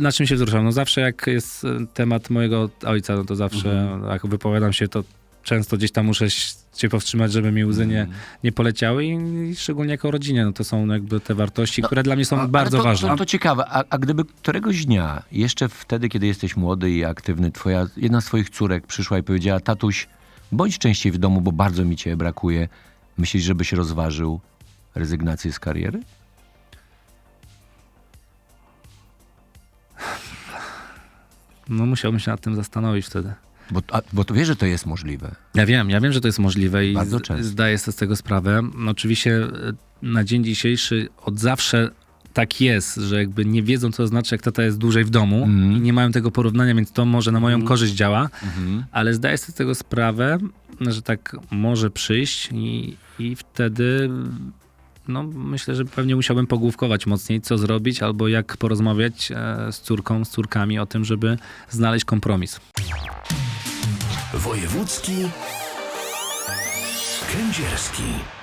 na czym się wzruszam? No zawsze jak jest e, temat mojego ojca, no to zawsze Mhm. jak wypowiadam się, to często gdzieś tam muszę się powstrzymać, żeby mi łzy nie, Mhm. nie poleciały i, i szczególnie jako rodzinie, no to są jakby te wartości, No, które dla mnie są A- bardzo to, ważne. To, to ciekawe, a, a gdyby któregoś dnia, jeszcze wtedy, kiedy jesteś młody i aktywny, twoja, jedna z twoich córek przyszła i powiedziała, tatuś, bądź częściej w domu, bo bardzo mi cię brakuje, myślisz, żebyś rozważył rezygnację z kariery? No musiałbym się nad tym zastanowić wtedy. Bo, a, bo to wiesz, że to jest możliwe. Ja wiem, ja wiem, że to jest możliwe i Bardzo z- często. zdaję sobie z tego sprawę. No oczywiście e, na dzień dzisiejszy od zawsze tak jest, że jakby nie wiedzą, co znaczy, jak tata jest dłużej w domu Mhm. i nie mają tego porównania, więc to może na moją korzyść działa, Mhm. ale zdaję sobie z tego sprawę, że tak może przyjść i, i wtedy no, myślę, że pewnie musiałbym pogłówkować mocniej, co zrobić albo jak porozmawiać e, z córką, z córkami o tym, żeby znaleźć kompromis. Wojewódzki Kędzierski.